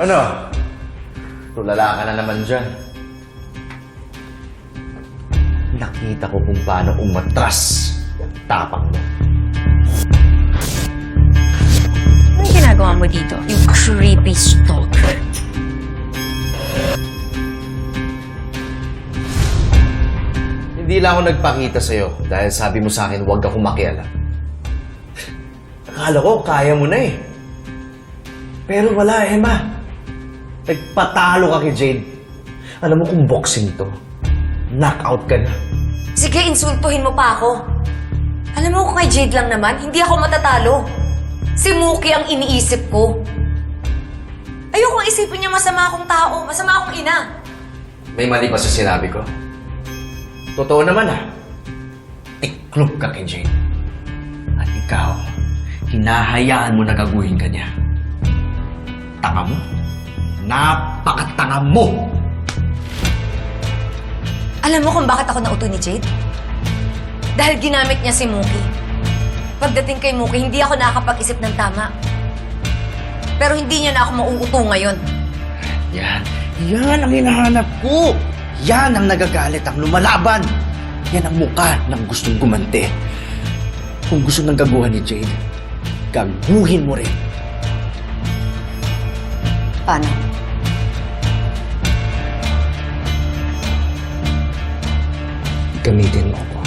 Ano? Tulala ka na naman dyan. Nakita ko kung paano umatras yung tapang mo. Ano yung ginagawa mo dito? You creepy stalker. Hindi lang ako nagpakita sa'yo dahil sabi mo sa akin huwag akong makialam. Akala ko kaya mo na eh. Pero wala, Emma. Nagpatalo ka kay Jade. Alam mo kung boxing to. Knockout ka na. Sige, insultuhin mo pa ako. Alam mo kung kay Jade lang naman, hindi ako matatalo. Si Mookie ang iniisip ko. Ayokong isipin niya masama akong tao, masama akong ina. May mali ba sa sinabi ko? Totoo naman ah. Iklop ka kay Jade. At ikaw, hinahayaan mo na gaguhin ka niya. Tanga mo. Napakatanga mo! Alam mo kung bakit ako nauto ni Jade? Dahil ginamit niya si Mookie. Pagdating kay Mookie, hindi ako nakakapag-isip ng tama. Pero hindi niya na ako mauuto ngayon. Yan. Yan ang hinahanap ko. Yan ang nagagalit ang lumalaban. Yan ang muka ng gustong gumante. Kung gusto ng gaguhan ni Jade, gaguhin mo rin. Paano? Gamitin mo ako.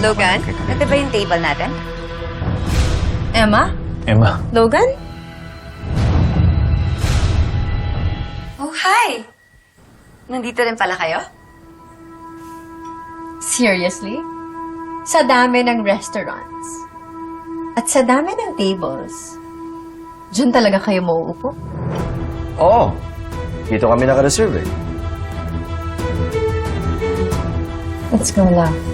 Logan? Ito ba yung table natin? Emma? Emma, Logan? Oh, hi! Nandito rin pala kayo? Seriously? Sa dami ng restaurants at sa dami ng tables, dyan talaga kayo mauupo? Oo. Dito kami naka-reserve eh. Let's go, love.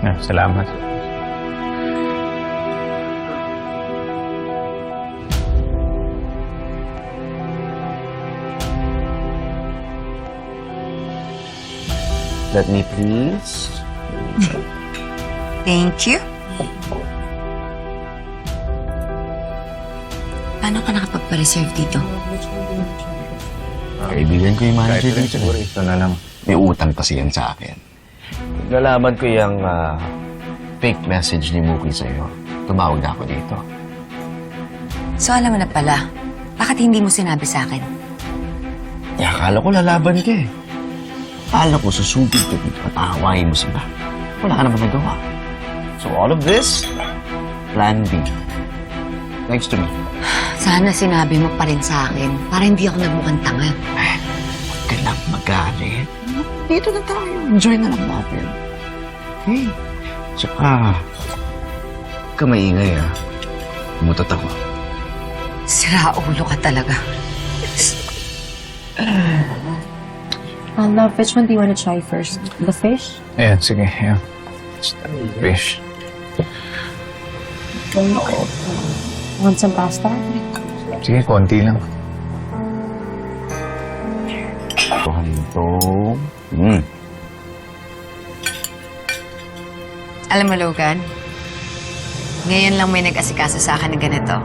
Ah, salamat. Let me please. Thank you. Paano ka nakapagpa-reserve dito? Kaibigan ko yung manager dito. siguro ito na lang. May utang kasi yan sa akin. Nalaman ko yung ah, fake message ni Mookie sa'yo. Tumawag na ako dito. So alam mo na pala, bakit hindi mo sinabi sa akin? Eh, akala ko lalaban ka eh. Akala ko susugod ka dito at aawayin mo sila. Wala ka naman nagawa. So all of this, plan B. Thanks to me. Sana sinabi mo pa rin sa akin para hindi ako nagmukhang tanga. Eh, lang magalit. Dito na tayo. Enjoy na lang natin. Okay? Tsaka, ka maingay ah. Umutot ako. Sira ulo ka talaga. Uh, love, which one do you want to try first? The fish? Ayan, sige. Ayan. Fish. Want some pasta? Sige, konti lang. Tuhan ito. Hmm. Alam mo, Logan, ngayon lang may nag-asikaso sa akin ng ganito.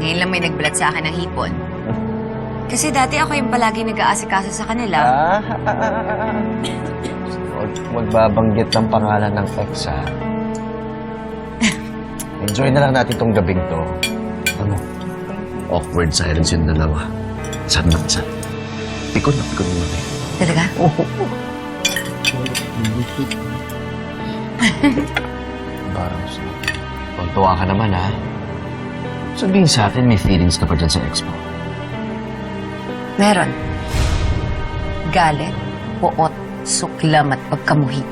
Ngayon lang may nagbalat sa akin ng hipon. Kasi dati ako yung palagi nag-aasikaso sa kanila. Ah, Huwag magbabanggit ng pangalan ng ex, ha? Enjoy na lang natin tong gabing to. Ano? Awkward silence yung dalawa. Saan na saan? Pikon na pikon muna tayo. Talaga? Parang sa... Tuntua ka naman, ha? Sabihin sa atin, may feelings ka pa dyan sa ex mo. Meron. Galit, puot, suklam at pagkamuhi.